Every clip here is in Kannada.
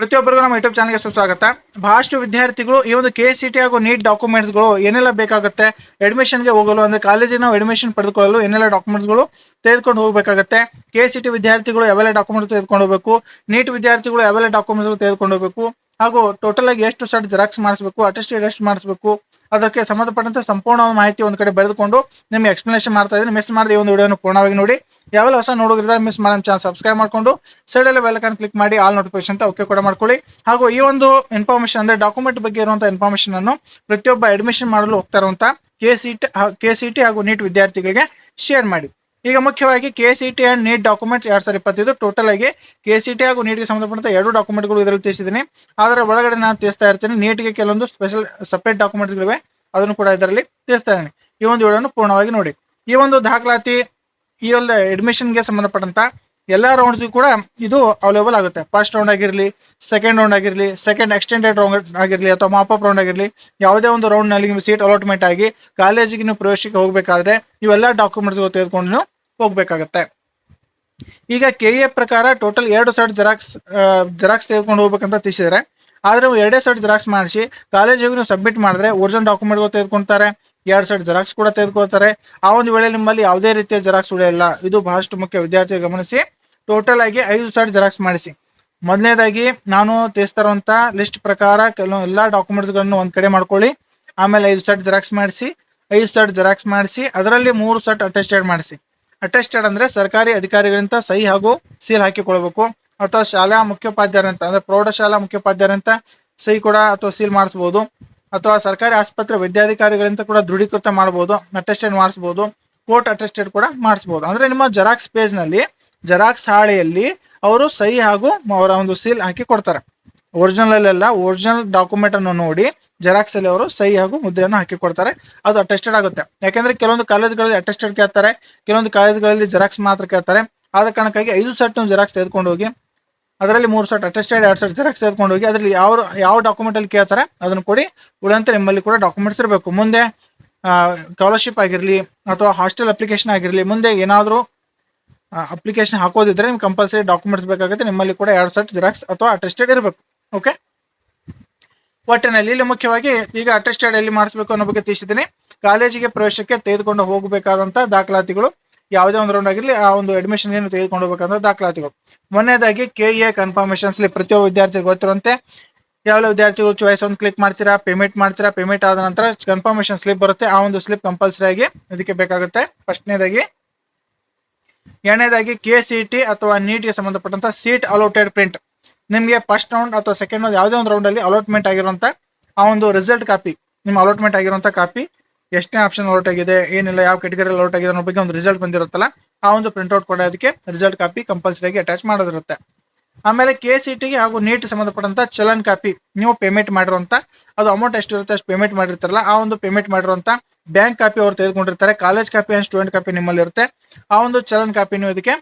ಪ್ರತಿಯೊಬ್ಬರಿಗೂ ನಮ್ಮ ಯೂಟ್ಯೂಬ್ ಚಾನಲ್ಗೆ ಸುಸ್ವಾಗತ ಬಹಳಷ್ಟು ವಿದ್ಯಾರ್ಥಿಗಳು ಈ ಒಂದು ಕೆ ಸಿ ಟಿ ಹಾಗೂ ನೀಟ್ ಡಾಕ್ಯುಮೆಂಟ್ಸ್ಗಳು ಏನೆಲ್ಲ ಬೇಕಾಗುತ್ತೆ ಅಡ್ಮಿಷನ್ಗೆ ಹೋಗಲು ಅಂದರೆ ಕಾಲೇಜಿಗೆ ನಾವು ಅಡ್ಮಿಷನ್ ಪಡೆದುಕೊಳ್ಳಲು ಏನೆಲ್ಲ ಡಾಕ್ಯುಮೆಂಟ್ಸ್ಗಳು ತೆಗೆದುಕೊಂಡು ಹೋಗಬೇಕಾಗುತ್ತೆ ಕೆ ಸಿ ಟಿ ವಿದ್ಯಾರ್ಥಿಗಳು ಯಾವೆಲ್ಲ ಡಾಕ್ಯುಮೆಂಟ್ಸ್ ತೆಗೆದುಕೊಂಡು ಹೋಗಬೇಕು ನೀಟ್ ವಿದ್ಯಾರ್ಥಿಗಳು ಯಾವೆಲ್ಲ ಡಾಕ್ಯುಮೆಂಟ್ಸ್ಗಳು ತೆಗೆದುಕೊಂಡು ಹೋಗಬೇಕು, ಹಾಗೂ ಟೋಟಲ್ ಆಗಿ ಎಷ್ಟು ಸೆಟ್ ಜೆರಾಕ್ಸ್ ಮಾಡಿಸಬೇಕು ಅಟೆಸ್ಟೆಡ್ ಎಷ್ಟು ಮಾಡಿಸಬೇಕು ಅದಕ್ಕೆ ಸಂಬಂಧಪಟ್ಟಂತೆ ಸಂಪೂರ್ಣ ಮಾಹಿತಿ ಒಂದು ಕಡೆ ಬರೆದುಕೊಂಡು ನಿಮಗೆ ಎಕ್ಸ್ಪ್ಲನೇಷನ್ ಮಾಡ್ತಾ ಇದ್ದೀನಿ. ಮಿಸ್ ಮಾಡದೆ ಈ ಒಂದು ವಿಡಿಯೋನ ಪೂರ್ಣವಾಗಿ ನೋಡಿ. ಯಾವೆಲ್ಲ ಹೊಸ ನೋಡೋದ್ರಿಂದ ಮಿಸ್ ಮಾಡೋ ಚಾನಲ್ ಸಬ್ಸ್ಕ್ರೈಬ್ ಮಾಡ್ಕೊಂಡು ಸೈಡಲ್ಲಿ ಬೆಲ್ಲಕನ್ ಕ್ಲಿಕ್ ಮಾಡಿ ಆಲ್ ನೋಟಿಫಿಕೇಶನ್ ಅಂತ ಓಕೆ ಕೂಡ ಮಾಡ್ಕೊಳ್ಳಿ. ಹಾಗೂ ಈ ಒಂದು ಇನ್ಫಾರ್ಮೇಷನ್ ಅಂದರೆ ಡಾಕ್ಯುಮೆಂಟ್ ಬಗ್ಗೆ ಇರುವಂಥ ಇನ್ಫಾರ್ಮೇಷನ್ ಅನ್ನು ಪ್ರತಿಯೊಬ್ಬ ಅಡ್ಮಿಷನ್ ಮಾಡಲು ಹೋಗ್ತಾ K C T K C T ಹಾಗೂ ನೀಟ್ ವಿದ್ಯಾರ್ಥಿಗಳಿಗೆ ಶೇರ್ ಮಾಡಿ. ಈಗ ಮುಖ್ಯವಾಗಿ K C T and NEET documents ಎರಡ್ ಸಾವಿರದ ಇಪ್ಪತ್ತೈದು ಟೋಟಲ್ ಆಗಿ ಕೆ ಸಿ ಟಿ ಹಾಗೂ ನೀಟ್ಗೆ ಸಂಬಂಧಪಟ್ಟಂಥ ಎರಡು ಡಾಕ್ಯುಮೆಂಟ್ಗಳು ಇದರಲ್ಲಿ ತಿಳಿಸಿದ್ದೀನಿ. ಅದರ ಒಳಗಡೆ ನಾನು ತಿಳಿಸ್ತಾ ಇರ್ತೀನಿ ನೀಟ್ಗೆ ಕೆಲವೊಂದು ಸ್ಪೆಷಲ್ ಸಪ್ರೇಟ್ ಡಾಕ್ಯುಮೆಂಟ್ಸ್ಗಳಿವೆ ಅದನ್ನು ಕೂಡ ಇದರಲ್ಲಿ ತಿಳಿಸ್ತಾ ಇದ್ದೀನಿ. ಈ ಒಂದು ವಿಡಿಯೋನು ಪೂರ್ಣವಾಗಿ ನೋಡಿ. ಈ ಒಂದು ದಾಖಲಾತಿ, ಈ ಒಂದು ಅಡ್ಮಿಷನ್ಗೆ ಸಂಬಂಧಪಟ್ಟಂತ ಎಲ್ಲ ರೌಂಡ್ಸ್ಗೂ ಕೂಡ ಇದು ಅವೈಲೇಬಲ್ ಆಗುತ್ತೆ. ಫಸ್ಟ್ ರೌಂಡ್ ಆಗಿರಲಿ ಸೆಕೆಂಡ್ ರೌಂಡ್ ಆಗಿರಲಿ ಸೆಕೆಂಡ್ ಎಕ್ಸ್ಟೆಂಡೆಡ್ ರೌಂಡ್ ಆಗಿರಲಿ ಅಥವಾ ಮಾಪಪ್ ರೌಂಡ್ ಆಗಿರಲಿ, ಯಾವುದೇ ಒಂದು ರೌಂಡ್ನಲ್ಲಿ ಸೀಟ್ ಅಲಾಟ್ಮೆಂಟ್ ಆಗಿ ಕಾಲೇಜಿಗೆ ನೀವು ಪ್ರವೇಶಕ್ಕೆ ಹೋಗಬೇಕಾದ್ರೆ ಇವೆಲ್ಲ ಡಾಕ್ಯುಮೆಂಟ್ಸ್ ತೆಗೆದುಕೊಂಡು ಹೋಗ್ಬೇಕಾಗತ್ತೆ. ಈಗ ಕೆ ಎ ಪ್ರಕಾರ ಟೋಟಲ್ ಎರಡು ಸೆಟ್ ಜೆರಾಕ್ಸ್ ಜೆರಾಕ್ಸ್ ತೆಗೆದುಕೊಂಡು ಹೋಗ್ಬೇಕಂತ ತಿಳಿಸಿದರೆ ಆದ್ರೆ ಎರಡೇ ಸೆಟ್ ಜೆರಾಕ್ಸ್ ಮಾಡಿಸಿ ಕಾಲೇಜಿಗೆ ನೀವು ಸಬ್ಮಿಟ್ ಮಾಡಿದ್ರೆ ಒರಿಜಿನಲ್ ಡಾಕ್ಯುಮೆಂಟ್ಗಳು ತೆಗೆದುಕೊಂತಾರೆ, ಎರಡು ಸೆಟ್ ಜೆರಾಕ್ಸ್ ಕೂಡ ತೆಗೆದುಕೊಳ್ತಾರೆ. ಆ ಒಂದು ವೇಳೆ ನಿಮ್ಮಲ್ಲಿ ಯಾವುದೇ ರೀತಿಯ ಜೆರಾಕ್ಸ್ ಉಳಿಯಲ್ಲ ಇದು ಬಹಳಷ್ಟು ಮುಖ್ಯ ವಿದ್ಯಾರ್ಥಿ ಗಮನಿಸಿ. ಟೋಟಲ್ ಆಗಿ ಐದು ಸೆಟ್ ಜೆರಾಕ್ಸ್ ಮಾಡಿಸಿ. ಮೊದಲನೇದಾಗಿ ನಾನು ತಿಳಿಸ್ತಾರಂತ ಲಿಸ್ಟ್ ಪ್ರಕಾರ ಕೆಲವು ಎಲ್ಲ ಡಾಕ್ಯುಮೆಂಟ್ಸ್ಗಳನ್ನು ಒಂದು ಕಡೆ ಮಾಡ್ಕೊಳ್ಳಿ. ಆಮೇಲೆ ಐದು ಸೆಟ್ ಜೆರಾಕ್ಸ್ ಮಾಡಿಸಿ, ಐದು ಸೆಟ್ ಜೆರಾಕ್ಸ್ ಮಾಡಿಸಿ, ಅದರಲ್ಲಿ ಮೂರು ಸೆಟ್ ಅಟೆಸ್ಟೆಡ್ ಮಾಡಿಸಿ. ಅಟೆಸ್ಟೆಡ್ ಅಂದ್ರೆ ಸರ್ಕಾರಿ ಅಧಿಕಾರಿಗಳಿಂದ ಸಹಿ ಹಾಗೂ ಸೀಲ್ ಹಾಕಿಕೊಳ್ಬೇಕು. ಅಥವಾ ಶಾಲಾ ಮುಖ್ಯೋಪಾಧ್ಯಾಯರಂತ ಅಂದ್ರೆ ಪ್ರೌಢಶಾಲಾ ಮುಖ್ಯೋಪಾಧ್ಯಾಯರಂತ ಸಹಿ ಕೂಡ ಅಥವಾ ಸೀಲ್ ಮಾಡಿಸ್ಬೋದು. ಅಥವಾ ಸರ್ಕಾರಿ ಆಸ್ಪತ್ರೆ ವೈದ್ಯಾಧಿಕಾರಿಗಳಿಂದ ಕೂಡ ದೃಢೀಕೃತ ಮಾಡಬಹುದು ಅಟೆಸ್ಟೆಡ್ ಮಾಡಿಸ್ಬೋದು ಕೋರ್ಟ್ ಅಟೆಸ್ಟೆಡ್ ಕೂಡ ಮಾಡಿಸ್ಬೋದು. ಅಂದ್ರೆ ನಿಮ್ಮ ಜೆರಾಕ್ಸ್ ಪೇಜ್ನಲ್ಲಿ ಜೆರಾಕ್ಸ್ ಹಾಳೆಯಲ್ಲಿ ಅವರು ಸಹಿ ಹಾಗೂ ಅವರ ಒಂದು ಸೀಲ್ ಹಾಕಿ ಕೊಡ್ತಾರೆ. ಒರಿಜಿನಲ್ ಅಲ್ಲ ಒರಿಜಿನಲ್ ಡಾಕ್ಯುಮೆಂಟ್ ಅನ್ನು ನೋಡಿ ಜೆರಾಕ್ಸ್ ಅಲ್ಲಿ ಅವರು ಸಹಿ ಹಾಗೂ ಮುದ್ರೆಯನ್ನು ಹಾಕಿ ಕೊಡ್ತಾರೆ ಅದು ಅಟೆಸ್ಟೆಡ್ ಆಗುತ್ತೆ. ಯಾಕಂದ್ರೆ ಕೆಲವೊಂದು ಕಾಲೇಜ್ಗಳಲ್ಲಿ ಅಟೆಸ್ಟೆಡ್ ಕೇಳ್ತಾರೆ, ಕೆಲವೊಂದು ಕಾಲೇಜ್ಗಳಲ್ಲಿ ಜೆರಾಕ್ಸ್ ಮಾತ್ರ ಕೇಳ್ತಾರೆ. ಆದ ಕಾರಣಕ್ಕಾಗಿ ಐದು ಸೆಟ್ ಜೆರಾಕ್ಸ್ ತೆಗೆದುಕೊಂಡು ಹೋಗಿ ಅದರಲ್ಲಿ ಮೂರು ಸೆಟ್ ಅಟೆಸ್ಟೆಡ್ ಎರಡು ಸೆಟ್ ಜೆರಾಕ್ಸ್ ತೆಗೆದುಕೊಂಡು ಹೋಗಿ ಅದರಲ್ಲಿ ಯಾವ ಯಾವ ಡಾಕ್ಯುಮೆಂಟ್ ಅಲ್ಲಿ ಕೇಳ್ತಾರೆ ಅದನ್ನು ಕೊಡಿ. ಉಳಿದಂತೆ ನಿಮ್ಮಲ್ಲಿ ಕೂಡ ಡಾಕ್ಯುಮೆಂಟ್ಸ್ ಇರಬೇಕು. ಮುಂದೆ ಸ್ಕಾಲರ್ಶಿಪ್ ಆಗಿರಲಿ ಅಥವಾ ಹಾಸ್ಟೆಲ್ ಅಪ್ಲಿಕೇಶನ್ ಆಗಿರಲಿ, ಮುಂದೆ ಏನಾದರೂ ಅಪ್ಲಿಕೇಶನ್ ಹಾಕೋದಿದ್ರೆ ನಿಮ್ಗೆ ಕಂಪಲ್ಸರಿ ಡಾಕ್ಯುಮೆಂಟ್ಸ್ ಬೇಕಾಗುತ್ತೆ. ನಿಮ್ಮಲ್ಲಿ ಕೂಡ ಎರಡು ಸೆಟ್ ಜೆರಾಕ್ಸ್ ಅಥವಾ ಅಟೆಸ್ಟೆಡ್ ಇರಬೇಕು. ಓಕೆ ಒಟ್ಟಿನಲ್ಲಿ ಇಲ್ಲಿ ಮುಖ್ಯವಾಗಿ ಈಗ ಅಟೆಸ್ಟೆಡ್ ಎಲ್ಲಿ ಮಾಡಿಸ್ಬೇಕು ಅನ್ನೋ ಬಗ್ಗೆ ತಿಳಿಸಿದ್ದೀನಿ. ಕಾಲೇಜಿಗೆ ಪ್ರವೇಶಕ್ಕೆ ತೆಗೆದುಕೊಂಡು ಹೋಗಬೇಕಾದಂತ ದಾಖಲಾತಿಗಳು, ಯಾವುದೇ ಒಂದು ರೌಂಡ್ ಆಗಿರಲಿ, ಆ ಒಂದು ಅಡ್ಮಿಷನ್ ಏನು ತೆಗೆದುಕೊಂಡು ಹೋಗಬೇಕಂತ ದಾಖಲಾತಿಗಳು. ಮೊನ್ನೆದಾಗಿ ಕೆ ಎ ಕನ್ಫರ್ಮೇಶನ್ ಸ್ಲಿಪ್ ಪ್ರತಿಯೊಬ್ಬ ವಿದ್ಯಾರ್ಥಿಗಳು ಗೊತ್ತಿರುವಂತೆ. ಯಾವೆಲ್ಲ ವಿದ್ಯಾರ್ಥಿಗಳು ಚಾಯ್ಸ್ ಒಂದು ಕ್ಲಿಕ್ ಮಾಡ್ತೀರಾ ಪೇಮೆಂಟ್ ಮಾಡ್ತೀರಾ ಪೇಮೆಂಟ್ ಆದ ನಂತರ ಕನ್ಫರ್ಮೇಶನ್ ಸ್ಲಿಪ್ ಬರುತ್ತೆ. ಆ ಒಂದು ಸ್ಲಿಪ್ ಕಂಪಲ್ಸರಿ ಆಗಿ ಇದಕ್ಕೆ ಬೇಕಾಗುತ್ತೆ. ಫಸ್ಟ್ನೇದಾಗಿ, ಎರಡನೇದಾಗಿ ಕೆ ಸಿ ಟಿ ಅಥವಾ ನೀಟ್ಗೆ ಸಂಬಂಧಪಟ್ಟಂತ ಸೀಟ್ ಅಲೋಟೆಡ್ ಪ್ರಿಂಟ್ ನಿಮಗೆ ಫಸ್ಟ್ ರೌಂಡ್ ಅಥವಾ ಸೆಕೆಂಡ್ ರೌಂಡ್ ಯಾವುದೇ ಒಂದು ರೌಂಡಲ್ಲಿ ಅಲಾಟ್ಮೆಂಟ್ ಆಗಿರುವಂಥ ಆ ಒಂದು ರಿಸಲ್ಟ್ ಕಾಪಿ, ನಿಮ್ಮ ಅಲಾಟ್ಮೆಂಟ್ ಆಗಿರುವಂಥ ಕಾಪಿ ಎಷ್ಟನೇ ಆಪ್ಷನ್ ಅಲೋಟ್ ಆಗಿದೆ, ಏನಿಲ್ಲ, ಯಾವ ಕೆಟಗರಿ ಅಲೋಟ್ ಆಗಿದೆ ಅನ್ನೋ ಬಗ್ಗೆ ಒಂದು ರಿಸಲ್ಟ್ ಬಂದಿರುತ್ತಲ್ಲ, ಆ ಒಂದು ಪ್ರಿಂಟ್ಔಟ್ ಕೊಡೋದಕ್ಕೆ ರಿಸಲ್ಟ್ ಕಾಪಿ ಕಂಪಲ್ಸರಿಯಾಗಿ ಅಟ್ಯಾಚ್ ಮಾಡೋದಿರುತ್ತೆ. ಆಮೇಲೆ ಕೆ ಸಿ ಟಿಗೆ ಹಾಗೂ ನೀಟ್ ಸಂಬಂಧಪಟ್ಟಂತ ಚಲನ್ ಕಾಪಿ, ನೀವು ಪೇಮೆಂಟ್ ಮಾಡಿರುವಂತ, ಅದು ಅಮೌಂಟ್ ಎಷ್ಟು ಇರುತ್ತೆ ಅಷ್ಟು ಪೇಮೆಂಟ್ ಮಾಡಿರ್ತಾರಲ್ಲ, ಆ ಒಂದು ಪೇಮೆಂಟ್ ಮಾಡಿರುವಂಥ ಬ್ಯಾಂಕ್ ಕಾಪಿ ಅವ್ರು ತೆಗೆದುಕೊಂಡಿರ್ತಾರೆ college copy and student copy ನಿಮ್ಮಲ್ಲಿ ಇರುತ್ತೆ ಆ ಒಂದು ಚಲನ್ ಕಾಪಿ ನೀವು ಇದಕ್ಕೆ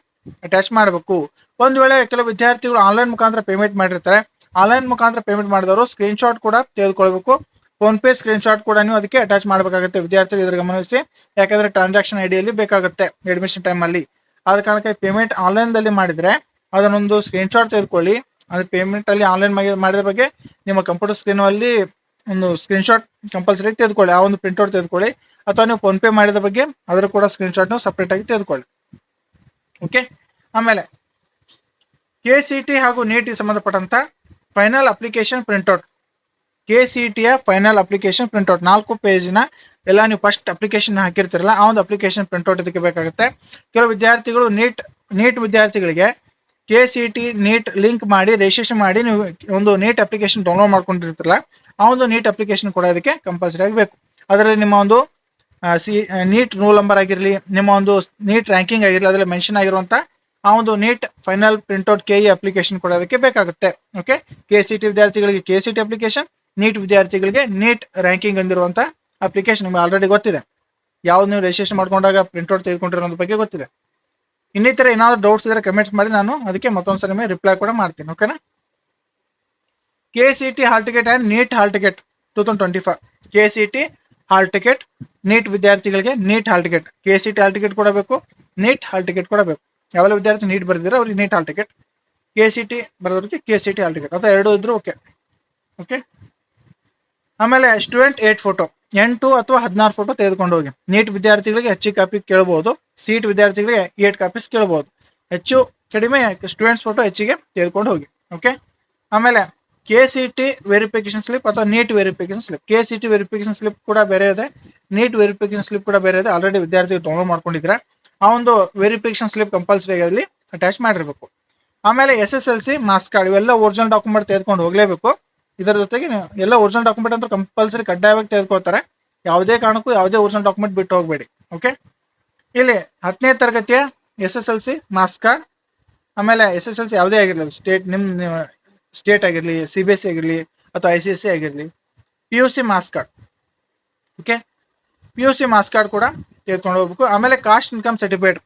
ಅಟ್ಯಾಚ್ ಮಾಡಬೇಕು. ಒಂದು ವೇಳೆ ಕೆಲವು ವಿದ್ಯಾರ್ಥಿಗಳು ಆನ್ಲೈನ್ ಮುಖಾಂತರ ಪೇಮೆಂಟ್ ಮಾಡಿರ್ತಾರೆ ಆನ್ಲೈನ್ ಮುಖಾಂತರ ಪೇಮೆಂಟ್ ಮಾಡಿದವರು ಸ್ಕ್ರೀನ್ ಶಾಟ್ ಕೂಡ ತೆಗೆದುಕೊಳ್ಬೇಕು. ಫೋನ್ ಪೇ ಸ್ಕ್ರೀನ್ ಶಾಟ್ ಕೂಡ ನೀವು ಅದಕ್ಕೆ ಅಟ್ಯಾಚ್ ಮಾಡಬೇಕಾಗುತ್ತೆ ವಿದ್ಯಾರ್ಥಿಗಳು ಇದ್ರ ಗಮನಿಸಿ ಯಾಕಂದ್ರೆ ಟ್ರಾನ್ಸಾಕ್ಷನ್ ಐಡಿಯಲ್ಲಿ ಬೇಕಾಗುತ್ತೆ ಅಡ್ಮಿಷನ್ ಟೈಮ್ ಅಲ್ಲಿ. ಆದ ಕಾರಣಕ್ಕೆ ಪೇಮೆಂಟ್ ಆನ್ಲೈನ್ ಮಾಡಿದರೆ ಅದನ್ನೊಂದು ಸ್ಕ್ರೀನ್ ಶಾಟ್ ತೆಗೆದುಕೊಳ್ಳಿ. ಅದು ಪೇಮೆಂಟ್ ಅಲ್ಲಿ ಆನ್ಲೈನ್ ಮಾಡಿದ ಬಗ್ಗೆ ನಿಮ್ಮ ಕಂಪ್ಯೂಟರ್ ಸ್ಕ್ರೀನ್ ಅಲ್ಲಿ ಒಂದು ಸ್ಕ್ರೀನ್ ಶಾಟ್ ಕಂಪಲ್ಸರಿ ತೆಗೆದುಕೊಳ್ಳಿ. ಆ ಒಂದು ಪ್ರಿಂಟ್ಔಟ್ ತೆಗೆದುಕೊಳ್ಳಿ. ಅಥವಾ ನೀವು ಫೋನ್ ಪೇ ಮಾಡಿದ ಬಗ್ಗೆ ಅದರ ಕೂಡ ಸ್ಕ್ರೀನ್ ಶಾಟ್ ನೀವು ಆಗಿ ತೆಗೆದುಕೊಳ್ಳಿ. ಓಕೆ? ಆಮೇಲೆ ಕೆ ಸಿ ಟಿ ಹಾಗೂ ನೀಟ್ ಸಂಬಂಧಪಟ್ಟಂತ final application printout K C ಟಿಯ final application printout ನಾಲ್ಕು ಪೇಜ್ನ ಎಲ್ಲ ನೀವು ಫಸ್ಟ್ ಅಪ್ಲಿಕೇಶನ್ ಹಾಕಿರ್ತಿರಲ್ಲ, ಆ ಒಂದು ಅಪ್ಲಿಕೇಶನ್ ಪ್ರಿಂಟ್ಔಟ್ ಇದಕ್ಕೆ ಬೇಕಾಗುತ್ತೆ. ಕೆಲವು ವಿದ್ಯಾರ್ಥಿಗಳು ನೀಟ್ ನೀಟ್ ವಿದ್ಯಾರ್ಥಿಗಳಿಗೆ K C T NEET link ಮಾಡಿ ರಿಜಿಸ್ಟ್ರೇಷನ್ ಮಾಡಿ ನೀವು ಒಂದು ನೀಟ್ ಅಪ್ಲಿಕೇಶನ್ ಡೌನ್ಲೋಡ್ ಮಾಡ್ಕೊಂಡಿರ್ತಿರಲ್ಲ, ಆ ಒಂದು ನೀಟ್ ಅಪ್ಲಿಕೇಶನ್ ಕೂಡ ಇದಕ್ಕೆ ಕಂಪಲ್ಸರಿ ಆಗಬೇಕು ಅದರಲ್ಲಿ ನಿಮ್ಮ ಒಂದು ಸಿ ನೀಟ್ ರೋಲ್ ನಂಬರ್ ಆಗಿರಲಿ, ನಿಮ್ಮ ಒಂದು ನೀಟ್ ರ್ಯಾಂಕಿಂಗ್ ಆಗಿರಲಿ, ಅದರಲ್ಲಿ ಮೆನ್ಷನ್ ಆಗಿರುವಂಥ ಆ ಒಂದು NEET final printout K E application ಕೊಡೋದಕ್ಕೆ ಬೇಕಾಗುತ್ತೆ. ಓಕೆ ಕೆ ಸಿ ಟಿ ವಿದ್ಯಾರ್ಥಿಗಳಿಗೆ K C T application NEET ವಿದ್ಯಾರ್ಥಿಗಳಿಗೆ ನೀಟ್ ರ್ಯಾಂಕಿಂಗ್ ಹೊಂದಿರುವಂಥ ಅಪ್ಲಿಕೇಶನ್ ನಿಮ್ಗೆ ಆಲ್ರೆಡಿ ಗೊತ್ತಿದೆ. ಯಾವ್ದು ನೀವು ರಿಜಿಸ್ಟ್ರೇಷನ್ ಮಾಡ್ಕೊಂಡಾಗ ಪ್ರಿಂಟ್ಔಟ್ ತೆಗೆದುಕೊಂಡಿರೋದ್ರ ಬಗ್ಗೆ ಗೊತ್ತಿದೆ. ಇನ್ನಿತರ ಏನಾದ್ರು ಡೌಟ್ಸ್ ಇದ್ರೆ ಕಮೆಂಟ್ಸ್ ಮಾಡಿ, ನಾನು ಅದಕ್ಕೆ ಮತ್ತೊಂದ್ಸರಿ ಮೇಲೆ ರಿಪ್ಲೈ ಕೂಡ ಮಾಡ್ತೀನಿ. ಓಕೆನಾ K C T hall ticket and NEET hall ticket two thousand twenty five K C T hall ticket NEET ವಿದ್ಯಾರ್ಥಿಗಳಿಗೆ NEET hall ticket K C T hall ticket ಕೊಡಬೇಕು ನೀಟ್ ಹಾಲ್ ಟಿಕೆಟ್ ಕೊಡಬೇಕು. ಯಾವೆಲ್ಲ ವಿದ್ಯಾರ್ಥಿ ನೀಟ್ ಬರೆದಿರೋ ಅವ್ರಿಗೆ NEET hall ticket K C T ಬರೋದಕ್ಕೆ K C T hall ticket ಅಥವಾ ಎರಡು ಇದ್ರು ಓಕೆ ಓಕೆ ಆಮೇಲೆ ಸ್ಟೂಡೆಂಟ್ ಏಟ್ ಫೋಟೋ ಎಂಟು ಅಥವಾ ಹದಿನಾರು ಫೋಟೋ ತೆಗೆದುಕೊಂಡು ಹೋಗಿ. ನೀಟ್ ವಿದ್ಯಾರ್ಥಿಗಳಿಗೆ ಹೆಚ್ಚು ಕಾಪಿ ಕೇಳಬಹುದು ಸೀಟ್ ವಿದ್ಯಾರ್ಥಿಗಳಿಗೆ ಏಟ್ ಕಾಪೀಸ್ ಕೇಳಬಹುದು ಹೆಚ್ಚು, ಕಡಿಮೆ ಸ್ಟೂಡೆಂಟ್ಸ್ ಫೋಟೋ ಹೆಚ್ಚಿಗೆ ತೆಗೆದುಕೊಂಡು ಹೋಗಿ. ಓಕೆ ಆಮೇಲೆ K C T verification slip ಅಥವಾ NEET verification slip K C T verification slip ಕೂಡ ಬೇರೆ ಇದೆ. ನೀಟ್ ವೆರಿಫಿಕೇಶನ್ ಸ್ಲಿಪ್ ಕೂಡ ಬೇರೆ ಇದೆ. ಆಲ್ರೆಡಿ ವಿದ್ಯಾರ್ಥಿಗಳು ಡೌನ್ಲೋಡ್ ಮಾಡ್ಕೊಂಡಿದ್ರೆ ಆ ಒಂದು ವೆರಿಫಿಕೇಶನ್ ಸ್ಲಿಪ್ ಕಂಪಲ್ಸರಿ ಅಲ್ಲಿ ಅಟ್ಯಾಚ್ ಮಾಡಿರ್ಬೇಕು. ಆಮೇಲೆ S S L C marks card ಇವೆಲ್ಲ ಒರಿಜಿನಲ್ ಡಾಕ್ಯುಮೆಂಟ್ ತೆಗೆದುಕೊಂಡು ಹೋಗಲೇಬೇಕು. ಇದರ ಜೊತೆಗೆ ಎಲ್ಲ ಒರಿಜಿನಲ್ ಡಾಕ್ಯುಮೆಂಟ್ ಅಂತ ಕಂಪಲ್ಸರಿ ಕಡ್ಡಾಯವಾಗಿ ತೆಗೆದುಕೊಳ್ತಾರೆ. ಯಾವುದೇ ಕಾರಣಕ್ಕೂ ಯಾವುದೇ ಒರಿಜಿನಲ್ ಡಾಕ್ಯುಮೆಂಟ್ ಬಿಟ್ಟು ಹೋಗಬೇಡಿ. ಓಕೆ ಇಲ್ಲಿ ಹತ್ತನೇ ತರಗತಿಯ S S L C marks card ಆಮೇಲೆ ಎಸ್ ಎಸ್ ಎಲ್ ಸಿ ಯಾವುದೇ ಆಗಿರಲಿ ಸ್ಟೇಟ್ ನಿಮ್ಮ ಸ್ಟೇಟ್ ಆಗಿರಲಿ, ಸಿ ಬಿ ಎಸ್ ಸಿ ಆಗಿರಲಿ ಅಥವಾ ಐ ಸಿ ಎಸ್ ಸಿ ಆಗಿರಲಿ, P U C marks card okay P U C marks card ಕೂಡ ತೆಗೆದುಕೊಂಡು ಹೋಗ್ಬೇಕು. ಆಮೇಲೆ ಕಾಸ್ಟ್ ಇನ್ಕಮ್ ಸರ್ಟಿಫಿಕೇಟ್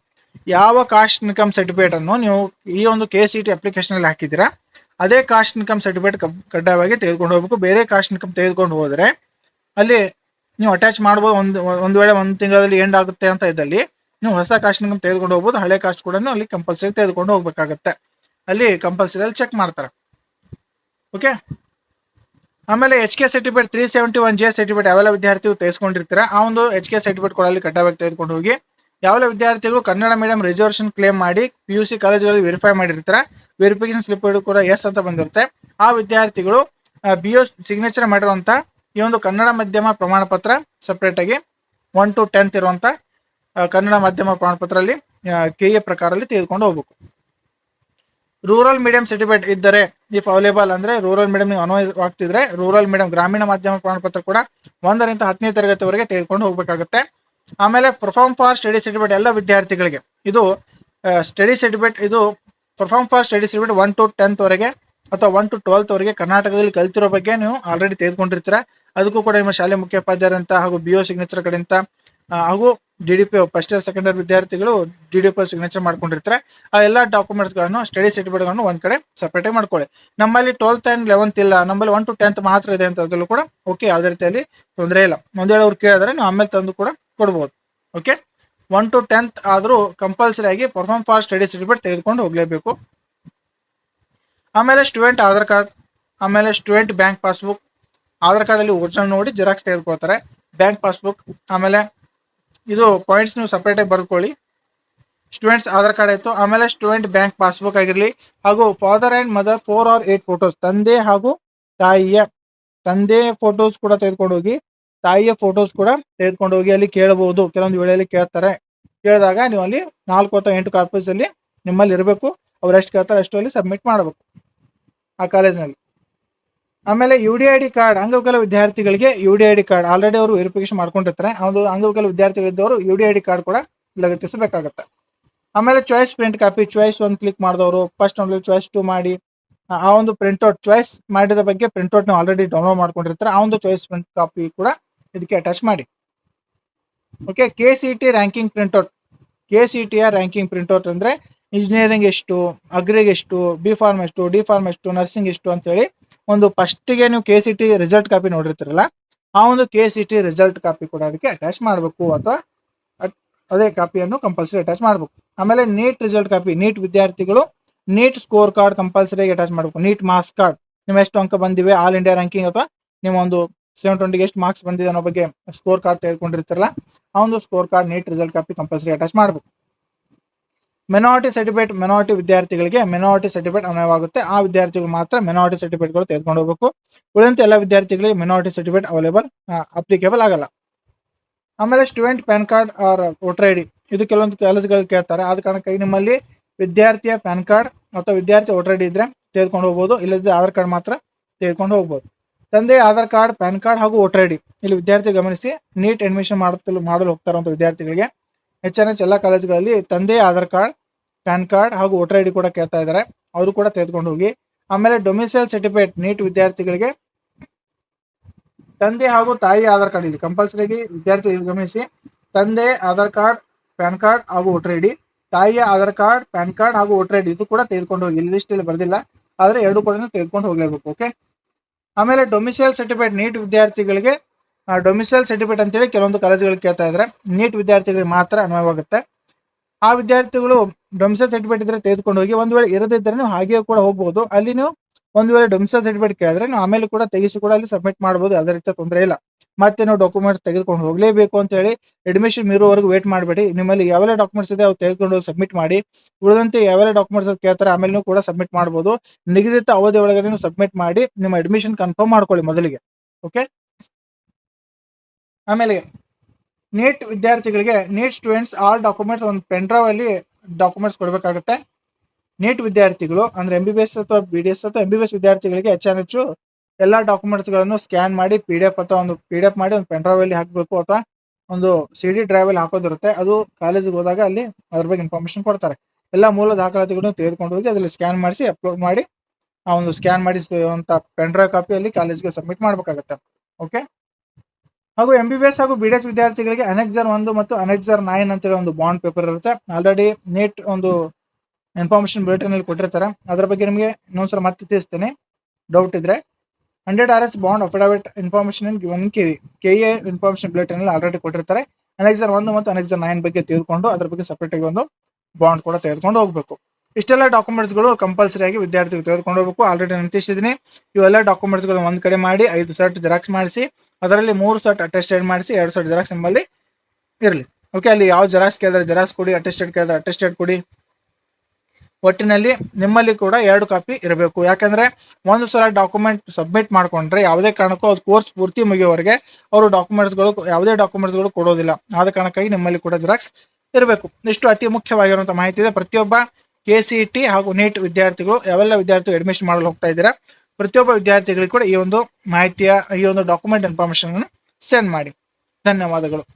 ಯಾವ ಕಾಸ್ಟ್ ಇನ್ಕಮ್ ಸರ್ಟಿಫಿಕೇಟ್ ಅನ್ನು ನೀವು ಈ ಒಂದು ಕೆ ಸಿ ಟಿ ಅಪ್ಲಿಕೇಶನ್ ಅಲ್ಲಿ ಹಾಕಿದ್ದೀರಾ, ಅದೇ ಕಾಸ್ಟ್ ಇನ್ಕಮ್ ಸರ್ಟಿಫಿಕೇಟ್ ಕಡ್ಡಾಯವಾಗಿ ತೆಗೆದುಕೊಂಡು ಹೋಗ್ಬೇಕು. ಬೇರೆ ಕಾಸ್ಟ್ ಇನ್ಕಮ್ ತೆಗೆದುಕೊಂಡು ಹೋದರೆ ಅಲ್ಲಿ ನೀವು ಅಟ್ಯಾಚ್ ಮಾಡ್ಬೋದು. ಒಂದು ಒಂದು ವೇಳೆ ಒಂದು ತಿಂಗಳಲ್ಲಿ ಎಂಡ್ ಆಗುತ್ತೆ ಅಂತ ಇದ್ದಲ್ಲಿ ನೀವು ಹೊಸ ಕಾಸ್ಟ್ ಇನ್ಕಮ್ ತೆಗೆದುಕೊಂಡು ಹೋಗ್ಬೋದು. ಹಳೆ ಕಾಸ್ಟ್ ಕೂಡ ಅಲ್ಲಿ ಕಂಪಲ್ಸರಿ ತೆಗೆದುಕೊಂಡು ಹೋಗ್ಬೇಕಾಗತ್ತೆ. ಅಲ್ಲಿ ಕಂಪಲ್ಸರಿ ಅಲ್ಲಿ ಚೆಕ್ ಮಾಡ್ತಾರೆ. ಓಕೆ ಆಮೇಲೆ H K certificate three seventy one J certificate ಯಾವೆಲ್ಲ ವಿದ್ಯಾರ್ಥಿಗಳು ತೆಗೆದುಕೊಂಡಿರ್ತೀರ ಆ ಒಂದು ಎಚ್ ಕೆ ಸರ್ಟಿಫಿಕೇಟ್ ಕೊಡಲಿ ಕಡ್ಡಾಯವಾಗಿ ತೆಗೆದುಕೊಂಡು ಹೋಗಿ, ಯಾವೆಲ್ಲ ವಿದ್ಯಾರ್ಥಿಗಳು ಕನ್ನಡ ಮೀಡಿಯಂ ರಿಸರ್ವೇಷನ್ ಕ್ಲೇಮ್ ಮಾಡಿ ಪಿ ಯು ಸಿ ಕಾಲೇಜ್ಗಳಲ್ಲಿ ವೆರಿಫೈ ಮಾಡಿರ್ತಾರೆ ವೆರಿಫಿಕೇಶನ್ ಸ್ಲಿಪ್ ಕೂಡ ಎಸ್ ಅಂತ ಬಂದಿರುತ್ತೆ. ಆ ವಿದ್ಯಾರ್ಥಿಗಳು ಬಿ ಯು ಸಿಗ್ನೇಚರ್ ಮಾಡಿರುವಂಥ ಈ ಒಂದು ಕನ್ನಡ ಮಾಧ್ಯಮ ಪ್ರಮಾಣ ಪತ್ರ ಸಪ್ರೇಟ್ ಆಗಿ ಒನ್ ಟು ಟೆಂತ್ ಇರುವಂಥ ಕನ್ನಡ ಮಾಧ್ಯಮ ಪ್ರಮಾಣ ಪತ್ರ ಅಲ್ಲಿ ಕೆ ಎ ಪ್ರಕಾರ ಅಲ್ಲಿ ತೆಗೆದುಕೊಂಡು ಹೋಗ್ಬೇಕು. ರೂರಲ್ ಮೀಡಿಯಂ ಸರ್ಟಿಫಿಕೇಟ್ ಇದ್ದರೆ ಇಫ್ ಅವೈಲೇಬಲ್ ಅಂದ್ರೆ ರೂರಲ್ ಮೀಡಿಯಂ ನೀವು ಅನ್ವಯವಾಗ್ತಿದ್ರೆ ರೂರಲ್ ಮೀಡಿಯಂ ಗ್ರಾಮೀಣ ಮಾಧ್ಯಮ ಪ್ರಮಾಣಪತ್ರ ಕೂಡ ಒಂದರಿಂದ ಹತ್ತನೇ ತರಗತಿವರೆಗೆ ತೆಗೆದುಕೊಂಡು ಹೋಗ್ಬೇಕಾಗುತ್ತೆ. ಆಮೇಲೆ ಪರ್ಫಾರ್ಮ್ ಫಾರ್ ಸ್ಟಡಿ ಸರ್ಟಿಫಿಕೇಟ್ ಎಲ್ಲ ವಿದ್ಯಾರ್ಥಿಗಳಿಗೆ. ಇದು ಸ್ಟಡಿ ಸರ್ಟಿಫಿಕೇಟ್ ಇದು perform for study certificate one to tenth ವರೆಗೆ ಅಥವಾ ಒನ್ ಟು ಟ್ವೆಲ್ತ್ ವರೆಗೆ ಕರ್ನಾಟಕದಲ್ಲಿ ಕಲಿತಿರೋ ಬಗ್ಗೆ ನೀವು ಆಲ್ರೆಡಿ ತೆಗೆದುಕೊಂಡಿರ್ತೀರ. ಅದಕ್ಕೂ ಕೂಡ ನಿಮ್ಮ ಶಾಲೆ ಮುಖ್ಯೋಪಾಧ್ಯಾಯರಂತ ಹಾಗೂ ಬಿ ಒ ಸಿಗ್ನೇಚರ್ ಕಡೆಯಿಂದ ಹಾಗೂ D D P first year second year ವಿದ್ಯಾರ್ಥಿಗಳು ಡಿ ಡಿ ಪಿ ಸಿಗ್ನೇಚರ್ ಮಾಡ್ಕೊಂಡಿರ್ತಾರೆ. ಆ ಎಲ್ಲ ಡಾಕ್ಯುಮೆಂಟ್ಸ್ಗಳನ್ನು ಸ್ಟಡಿ ಸರ್ಟಿಫಿಕೇಟ್ಗಳನ್ನು ಒಂದ್ ಕಡೆ ಸಪರೇಟ್ ಮಾಡ್ಕೊಳ್ಳಿ. ನಮ್ಮಲ್ಲಿ ಟ್ವೆಲ್ತ್ ಅಂಡ್ ಲೆವೆಂತ್ ಇಲ್ಲ, ನಮ್ಮಲ್ಲಿ ಒನ್ ಟು ಟೆಂತ್ ಮಾತ್ರ ಇದೆ ಅಂತ ಕೂಡ ಓಕೆ ಯಾವುದೇ ರೀತಿಯಲ್ಲಿ ತೊಂದರೆ ಇಲ್ಲ. ಒಂದ್ ವೇಳೆ ಅವ್ರು ಕೇಳಿದ್ರೆ, ನೀವು ಆಮೇಲೆ ತಂದು ಕೂಡ ಕೊಡ್ಬೋದು. ಓಕೆ ಒನ್ ಟು ಟೆಂತ್ ಆದರೂ ಕಂಪಲ್ಸರಿ ಆಗಿ ಪರ್ಫಾರ್ಮ್ ಫಾರ್ ಸ್ಟಡಿ ಸರ್ಟಿಫಿಕೇಟ್ ತೆಗೆದುಕೊಂಡು ಹೋಗ್ಲೇಬೇಕು. ಆಮೇಲೆ ಸ್ಟೂಡೆಂಟ್ ಆಧಾರ್ ಕಾರ್ಡ್ ಆಮೇಲೆ student bank passbook Aadhaar card ಅಲ್ಲಿ ಒರಿಜಿನಲ್ ನೋಡಿ ಜೆರಾಕ್ಸ್ ತೆಗೆದುಕೊಳ್ತಾರೆ. ಬ್ಯಾಂಕ್ ಪಾಸ್ಬುಕ್ ಆಮೇಲೆ ಇದು ಪಾಯಿಂಟ್ಸ್ ನೀವು ಸಪ್ರೇಟ್ ಆಗಿ ಬರ್ಕೊಳ್ಳಿ ಸ್ಟೂಡೆಂಟ್ಸ್ ಆಧಾರ್ ಕಾರ್ಡ್ ಆಯಿತು. ಆಮೇಲೆ ಸ್ಟೂಡೆಂಟ್ ಬ್ಯಾಂಕ್ ಪಾಸ್ಬುಕ್ ಆಗಿರಲಿ, ಹಾಗೂ father and mother four or eight photos ತಂದೆ ಹಾಗೂ ತಾಯಿಯ, ತಂದೆ ಫೋಟೋಸ್ ಕೂಡ ತೆಗೆದುಕೊಂಡು ಹೋಗಿ, ತಾಯಿಯ ಫೋಟೋಸ್ ಕೂಡ ತೆಗೆದುಕೊಂಡು ಹೋಗಿ ಅಲ್ಲಿ ಕೇಳಬಹುದು. ಕೆಲವೊಂದು ವೇಳೆಯಲ್ಲಿ ಕೇಳ್ತಾರೆ. ಕೇಳಿದಾಗ ನೀವು ಅಲ್ಲಿ ನಾಲ್ಕು ಅಥವಾ ಎಂಟು ಕಾಪೀಸಲ್ಲಿ ನಿಮ್ಮಲ್ಲಿ ಇರಬೇಕು. ಅವ್ರು ಎಷ್ಟು ಕೇಳ್ತಾರೆ ಅಷ್ಟು ಅಲ್ಲಿ ಸಬ್ಮಿಟ್ ಮಾಡಬೇಕು. ಆ ಕಾಲೇಜ್ನಲ್ಲಿ ಆಮೇಲೆ U D I D card ಅಂಗವಿಕಲ ವಿದ್ಯಾರ್ಥಿಗಳಿಗೆ U D I D card already ಅವರು ವೆರಿಫಿಕೇಶನ್ ಮಾಡ್ಕೊಂಡಿರ್ತಾರೆ. ಅದು ಅಂಗವಿಕಲ ವಿದ್ಯಾರ್ಥಿಗಳಿದ್ದವರು U D I D card ಕೂಡ ಲಗತ್ತಿಸಬೇಕಾಗತ್ತೆ. ಆಮೇಲೆ ಚಾಯ್ಸ್ ಪ್ರಿಂಟ್ ಕಾಪಿ ಚಾಯ್ಸ್ ಒಂದು ಕ್ಲಿಕ್ ಮಾಡಿದವರು ಫಸ್ಟ್ ಒಂದು ಚಾಯ್ಸ್ ಟು ಮಾಡಿ, ಆ- ಒಂದು ಪ್ರಿಂಟ್ಔಟ್ ಚಾಯ್ಸ್ ಮಾಡಿದ ಬಗ್ಗೆ ಪ್ರಿಂಟ್ಔಟ್ ನೀವು ಆಲ್ರೆಡಿ ಡೌನ್ಲೋಡ್ ಮಾಡ್ಕೊಂಡಿರ್ತಾರೆ. ಆ ಒಂದು ಚಾಯ್ಸ್ ಪ್ರಿಂಟ್ ಕಾಪಿ ಕೂಡ ಇದಕ್ಕೆ ಅಟ್ಯಾಚ್ ಮಾಡಿ. Okay K C T ranking printout K C ಟಿಯ ranking printout ಅಂದ್ರೆ ಇಂಜಿನಿಯರಿಂಗ್ ಎಷ್ಟು ಅಗ್ರಿಗೆ ಎಷ್ಟು ಬಿ ಫಾರ್ಮ್ ಎಷ್ಟು ಡಿ ಫಾರ್ಮ್ ಎಷ್ಟು ನರ್ಸಿಂಗ್ ಎಷ್ಟು ಅಂತೇಳಿ ಒಂದು ಫಸ್ಟಿಗೆ ನೀವು K C T result copy ನೋಡಿರ್ತೀರಲ್ಲ, ಆ ಒಂದು K C T result copy ಕೂಡ ಅದಕ್ಕೆ ಅಟ್ಯಾಚ್ ಮಾಡಬೇಕು ಅಥವಾ ಅದೇ ಕಾಪಿಯನ್ನು ಕಂಪಲ್ಸರಿ ಅಟ್ಯಾಚ್ ಮಾಡಬೇಕು. ಆಮೇಲೆ ನೀಟ್ ರಿಸಲ್ಟ್ ಕಾಪಿ ನೀಟ್ ವಿದ್ಯಾರ್ಥಿಗಳು NEET score card compulsory attach ಮಾಡಬೇಕು. ನೀಟ್ ಮಾರ್ಕ್ಸ್ ಕಾರ್ಡ್ ನಿಮ್ಮ ಎಷ್ಟು ಅಂಕ ಬಂದಿವೆ ಆಲ್ ಇಂಡಿಯಾ ರ್ಯಾಂಕಿಂಗ್ ಅಥವಾ ನಿಮ್ಮ ಒಂದು ಸೆವೆನ್ ಟ್ವೆಂಟಿಗೆ ಎಷ್ಟು ಮಾರ್ಕ್ಸ್ ಬಂದಿದೆ ಅನ್ನೋ ಬಗ್ಗೆ ಸ್ಕೋರ್ ಕಾರ್ಡ್ ತೆಗೆದುಕೊಂಡಿರ್ತಾರಲ್ಲ, ಆ ಒಂದು score card NEET result copy compulsory attach ಮಾಡಬೇಕು. ಮೆನಾರಿಟಿ ಸರ್ಟಿಫಿಕೇಟ್ ಮೆನಾರಿಟಿ ವಿದ್ಯಾರ್ಥಿಗಳಿಗೆ ಮೆನಾರಿಟಿ ಸರ್ಟಿಫಿಕೇಟ್ ಅನ್ವಯವಾಗುತ್ತೆ. ಆ ವಿದ್ಯಾರ್ಥಿಗಳು ಮಾತ್ರ ಮೆನಾರಿಟಿ ಸರ್ಟಿಫಿಕೇಟ್ಗಳು ತೆಗೆದುಕೊಂಡು ಹೋಗಬೇಕು. ಉಳಿದಂತೆ ಎಲ್ಲ ವಿದ್ಯಾರ್ಥಿಗಳಿಗೆ ಮೆನಾರಿಟಿ ಸರ್ಟಿಫಿಕೇಟ್ ಅವೈಲೇಬಲ್ ಅಪ್ಲಿಕೇಬಲ್ ಆಗಲ್ಲ. ಆಮೇಲೆ student PAN card or voter I D ಇದು ಕೆಲವೊಂದು ಕಾಲೇಜ್ಗಳು ಕೇಳ್ತಾರೆ. ಆದ ಕಾರಣಕ್ಕಾಗಿ ನಿಮ್ಮಲ್ಲಿ ವಿದ್ಯಾರ್ಥಿಯ ಪ್ಯಾನ್ ಕಾರ್ಡ್ ಅಥವಾ ವಿದ್ಯಾರ್ಥಿ ವೋಟರ್ ಐ ಡಿ ಇದ್ರೆ ತೆಗೆದುಕೊಂಡು ಹೋಗ್ಬೋದು. ಇಲ್ಲದಿದ್ದರೆ ಆಧಾರ್ ಕಾರ್ಡ್ ಮಾತ್ರ ತೆಗೆದುಕೊಂಡು ಹೋಗ್ಬೋದು. ತಂದೆ ಆಧಾರ್ ಕಾರ್ಡ್ ಪ್ಯಾನ್ ಕಾರ್ಡ್ ಹಾಗೂ ವೋಟರ್ ಐ ಡಿ ಇಲ್ಲಿ ವಿದ್ಯಾರ್ಥಿ ಗಮನಿಸಿ, ನೀಟ್ ಅಡ್ಮಿಷನ್ ಮಾಡುತ್ತಲು ಮಾಡಲು ಹೋಗ್ತಾರಂತ ವಿದ್ಯಾರ್ಥಿಗಳಿಗೆ. ಹೆಚ್ಚಿನ ಎಲ್ಲ ಕಾಲೇಜ್ಗಳಲ್ಲಿ ತಂದೆ ಆಧಾರ್ ಕಾರ್ಡ್, ಪ್ಯಾನ್ ಕಾರ್ಡ್ ಹಾಗೂ ವೋಟರ್ ಐ ಡಿ ಕೂಡ ಕೇಳ್ತಾ ಇದ್ದಾರೆ. ಅವರು ಕೂಡ ತೆಗೆದುಕೊಂಡು ಹೋಗಿ. ಆಮೇಲೆ ಡೊಮಿಸೈಲ್ ಸರ್ಟಿಫಿಕೇಟ್ ನೀಟ್ ವಿದ್ಯಾರ್ಥಿಗಳಿಗೆ ತಂದೆ ಹಾಗೂ ತಾಯಿ ಆಧಾರ್ ಕಾರ್ಡ್ ಇಲ್ಲಿ ಕಂಪಲ್ಸರಿ ವಿದ್ಯಾರ್ಥಿ ಗಮನಿಸಿ. ತಂದೆ ಆಧಾರ್ ಕಾರ್ಡ್, ಪ್ಯಾನ್ ಕಾರ್ಡ್ ಹಾಗೂ ವೋಟರ್ ಐ ಡಿ, ತಾಯಿಯ ಆಧಾರ್ ಕಾರ್ಡ್, ಪ್ಯಾನ್ ಕಾರ್ಡ್ ಹಾಗೂ ವೋಟರ್ ಐ ಡಿ ಇದು ಕೂಡ ತೆಗೆದುಕೊಂಡು ಹೋಗಿ. ಲಿಸ್ಟ್ ಇಲ್ಲಿ ಬರೆದಿಲ್ಲ. ಆದರೆ ಎರಡು ಕೂಡ ತೆಗೆದುಕೊಂಡು ಹೋಗಲೇಬೇಕು ಓಕೆ ಆಮೇಲೆ ಡೊಮಿಸೈಲ್ ಸರ್ಟಿಫಿಕೇಟ್ ನೀಟ್ ವಿದ್ಯಾರ್ಥಿಗಳಿಗೆ ಡೊಮಿಸೈಲ್ ಸರ್ಟಿಫಿಕೇಟ್ ಅಂತೇಳಿ ಕೆಲವೊಂದು ಕಾಲೇಜುಗಳು ಕೇಳ್ತಾ ಇದ್ದಾರೆ ನೀಟ್ ವಿದ್ಯಾರ್ಥಿಗಳಿಗೆ ಮಾತ್ರ ಅನ್ವಯವಾಗುತ್ತೆ. ಆ ವಿದ್ಯಾರ್ಥಿಗಳು ಡೊಮಿಸೈಲ್ ಸರ್ಟಿಫಿಕೇಟ್ ಇದ್ರೆ ತೆಗೆದುಕೊಂಡು ಹೋಗಿ ಒಂದು ವೇಳೆ ಇರದಿದ್ದರೆ ನೀವು ಹಾಗೆ ಕೂಡ ಹೋಗ್ಬೋದು. ಅಲ್ಲಿ ನೀವು ಒಂದ್ ವೇಳೆ ಡೊಮಿಸೈಲ್ ಸರ್ಟಿಫಿಕೇಟ್ ಕೇಳಿದ್ರೆ ನೀವು ಆಮೇಲೆ ಕೂಡ ತೆಗೆಸಿ ಕೂಡ ಅಲ್ಲಿ ಸಬ್ಮಿಟ್ ಮಾಡಬಹುದು ಯಾವುದೇ ರೀತಿಯ ತೊಂದರೆ ಇಲ್ಲ. ಮತ್ತೆ ನಾವು ಡಾಕ್ಯುಮೆಂಟ್ಸ್ ತೆಗೆದುಕೊಂಡು ಹೋಗಲೇಬೇಕು ಅಂತ ಹೇಳಿ ಅಡ್ಮಿಷನ್ ಇರೋವರೆಗೂ ವೇಟ್ ಮಾಡಬೇಡಿ. ನಿಮ್ಮಲ್ಲಿ ಯಾವೆಲ್ಲ ಡಾಕ್ಯುಮೆಂಟ್ಸ್ ಇದೆ ಅವು ತೆಗೆದುಕೊಂಡು ಹೋಗಿ ಸಬ್ಮಿಟ್ ಮಾಡಿ. ಉಳಿದಂತೆ ಯಾವೆಲ್ಲ ಡಾಕ್ಯುಮೆಂಟ್ಸ್ ಕೇಳ್ತಾರೆ ಆಮೇಲೆ ನೀವು ಕೂಡ ಸಬ್ಮಿಟ್ ಮಾಡಬಹುದು ನಿಗದಿತ ಅವಧಿ ಒಳಗಡೆ ನೀವು ಸಬ್ಮಿಟ್ ಮಾಡಿ. ನಿಮ್ಮ ಅಡ್ಮಿಷನ್ ಕನ್ಫರ್ಮ್ ಮಾಡ್ಕೊಳ್ಳಿ ಮೊದಲಿಗೆ. ಓಕೆ ಆಮೇಲೆ ನೀಟ್ ವಿದ್ಯಾರ್ಥಿಗಳಿಗೆ ನೀಟ್ ಸ್ಟೂಡೆಂಟ್ಸ್ ಆಲ್ ಡಾಕ್ಯುಮೆಂಟ್ಸ್ ಒಂದು ಪೆನ್ಡ್ರೈವ್ ಅಲ್ಲಿ ಡಾಕ್ಯುಮೆಂಟ್ಸ್ ಕೊಡಬೇಕಾಗುತ್ತೆ. ನೀಟ್ ವಿದ್ಯಾರ್ಥಿಗಳು, ಅಂದ್ರೆ ಎಂ ಬಿ ಬಿ ಎಸ್ ಅಥವಾ ಬಿ ಡಿ ಎಸ್ ಅಥವಾ ಎಂ ಬಿ ಬಿ ಎಸ್ ವಿದ್ಯಾರ್ಥಿಗಳಿಗೆ ಹೆಚ್ಚಾನ ಹೆಚ್ಚು ಎಲ್ಲಾ ಡಾಕ್ಯುಮೆಂಟ್ಸ್ಗಳನ್ನು ಸ್ಕ್ಯಾನ್ ಮಾಡಿ ಪಿ ಡಿ ಎಫ್ ಅಥವಾ ಒಂದು ಪಿ ಡಿ ಎಫ್ ಮಾಡಿ ಒಂದು ಪೆನ್ಡ್ರೈವ್ ಅಲ್ಲಿ ಹಾಕಬೇಕು ಅಥವಾ ಒಂದು ಸಿ ಡಿ ಡ್ರೈವ್ ಅಲ್ಲಿ ಹಾಕೋದಿರುತ್ತೆ. ಅದು ಕಾಲೇಜಿಗೆ ಹೋದಾಗ ಅಲ್ಲಿ ಅದ್ರ ಬಗ್ಗೆ ಇನ್ಫಾರ್ಮೇಶನ್ ಕೊಡ್ತಾರೆ. ಎಲ್ಲ ಮೂಲ ದಾಖಲಾತಿಗಳನ್ನು ತೆಗೆದುಕೊಂಡು ಹೋಗಿ ಅದರಲ್ಲಿ ಸ್ಕ್ಯಾನ್ ಮಾಡಿಸಿ ಅಪ್ಲೋಡ್ ಮಾಡಿ ಆ ಒಂದು ಸ್ಕ್ಯಾನ್ ಮಾಡಿಸುವಂತ ಪೆನ್ಡ್ರೈವ್ ಕಾಪಿ ಅಲ್ಲಿ ಕಾಲೇಜ್ಗೆ ಸಬ್ಮಿಟ್ ಮಾಡಬೇಕಾಗುತ್ತೆ. ಓಕೆ ಹಾಗೂ ಎಂ ಬಿ ಬಿ ಎಸ್ ಹಾಗೂ ಬಿ ಡಿ ಎಸ್ ವಿದ್ಯಾರ್ಥಿಗಳಿಗೆ ಅನೆಕ್ಸರ್ ಒಂದು ಮತ್ತು ಅನೆಕ್ಸರ್ ನೈನ್ ಅಂತೇಳಿ ಒಂದು ಬಾಂಡ್ ಪೇಪರ್ ಇರುತ್ತೆ. ಆಲ್ರೆಡಿ ನೀಟ್ ಒಂದು ಇನ್ಫಾರ್ಮೇಶನ್ ಬುಲೆಟಿನ್ ಅಲ್ಲಿ ಕೊಟ್ಟಿರ್ತಾರೆ. ಅದರ ಬಗ್ಗೆ ನಿಮಗೆ ಇನ್ನೊಂದ್ಸಲ ಮತ್ತೆ ತಿಳಿಸ್ತೇನೆ. ಡೌಟ್ ಇದ್ರೆ hundred R S bond affidavit information one K K A information bulletin ಅಲ್ಲಿ ಆಲ್ರೆಡಿ ಕೊಟ್ಟಿರ್ತಾರೆ. ಅನೆಕ್ಸರ್ ಒಂದು ಮತ್ತು ಅನೆಕ್ಸರ್ ನೈನ್ ಬಗ್ಗೆ ತೆಗೆದುಕೊಂಡು ಅದ್ರ ಬಗ್ಗೆ ಸಪ್ರೇಟ್ ಆಗಿ ಒಂದು ಬಾಂಡ್ ಕೂಡ ತೆಗೆದುಕೊಂಡು ಹೋಗಬೇಕು. ಇಷ್ಟೆಲ್ಲ ಡಾಕ್ಯುಮೆಂಟ್ಸ್ಗಳು ಕಂಪಲ್ಸರಿ ಆಗಿ ವಿದ್ಯಾರ್ಥಿಗಳು ತೆಗೆದುಕೊಂಡು ಹೋಗಬೇಕು. ಆಲ್ರೆಡಿ ನಾನು ತಿಳಿಸಿದ್ದೀನಿ. ಇವೆಲ್ಲ ಡಾಕ್ಯುಮೆಂಟ್ಸ್ಗಳು ಒಂದ್ ಕಡೆ ಮಾಡಿ, ಐದು ಸರ್ಟ್ ಜೆರಾಕ್ಸ್ ಮಾಡಿಸಿ ಅದರಲ್ಲಿ ಮೂರು ಸೆಟ್ ಅಟೆಸ್ಟೆಡ್ ಮಾಡಿಸಿ, ಎರಡು ಸೆಟ್ ಜೆರಾಕ್ಸ್ ನಿಮ್ಮಲ್ಲಿ ಇರಲಿ. ಓಕೆ ಅಲ್ಲಿ ಯಾವ ಜೆರಾಕ್ಸ್ ಕೇಳಿದ್ರೆ ಜೆರಾಕ್ಸ್ ಕೊಡಿ ಅಟೆಸ್ಟೆಡ್ ಕೇಳಿದ್ರೆ ಅಟೆಸ್ಟೆಡ್ ಕೊಡಿ. ಒಟ್ಟಿನಲ್ಲಿ ನಿಮ್ಮಲ್ಲಿ ಕೂಡ ಎರಡು ಕಾಪಿ ಇರಬೇಕು. ಯಾಕಂದ್ರೆ ಒಂದು ಸಲ ಡಾಕ್ಯುಮೆಂಟ್ ಸಬ್ಮಿಟ್ ಮಾಡ್ಕೊಂಡ್ರೆ ಯಾವುದೇ ಕಾರಣಕ್ಕೂ ಅದು ಕೋರ್ಸ್ ಪೂರ್ತಿ ಮುಗಿಯೋವರೆಗೆ ಅವರು ಡಾಕ್ಯುಮೆಂಟ್ಸ್ಗಳು ಯಾವುದೇ ಡಾಕ್ಯುಮೆಂಟ್ಸ್ಗಳು ಕೊಡೋದಿಲ್ಲ. ಆದ ಕಾರಣಕ್ಕಾಗಿ ನಿಮ್ಮಲ್ಲಿ ಕೂಡ ಜೆರಾಕ್ಸ್ ಇರಬೇಕು. ಇಷ್ಟು ಅತಿ ಮುಖ್ಯವಾಗಿರುವಂತಹ ಮಾಹಿತಿ ಇದೆ. ಪ್ರತಿಯೊಬ್ಬ ಕೆ ಸಿ ಟಿ ಹಾಗೂ ನೀಟ್ ವಿದ್ಯಾರ್ಥಿಗಳು, ಯಾವೆಲ್ಲ ವಿದ್ಯಾರ್ಥಿಗಳು ಅಡ್ಮಿಷನ್ ಮಾಡಲು ಹೋಗ್ತಾ ಇದ್ದೀರಾ ಪ್ರತಿಯೊಬ್ಬ ವಿದ್ಯಾರ್ಥಿಗಳಿಗೆ ಕೂಡ ಈ ಒಂದು ಮಾಹಿತಿಯ ಈ ಒಂದು ಡಾಕ್ಯುಮೆಂಟ್ ಇನ್ಫಾರ್ಮೇಶನ್ ಸೆಂಡ್ ಮಾಡಿ. ಧನ್ಯವಾದಗಳು.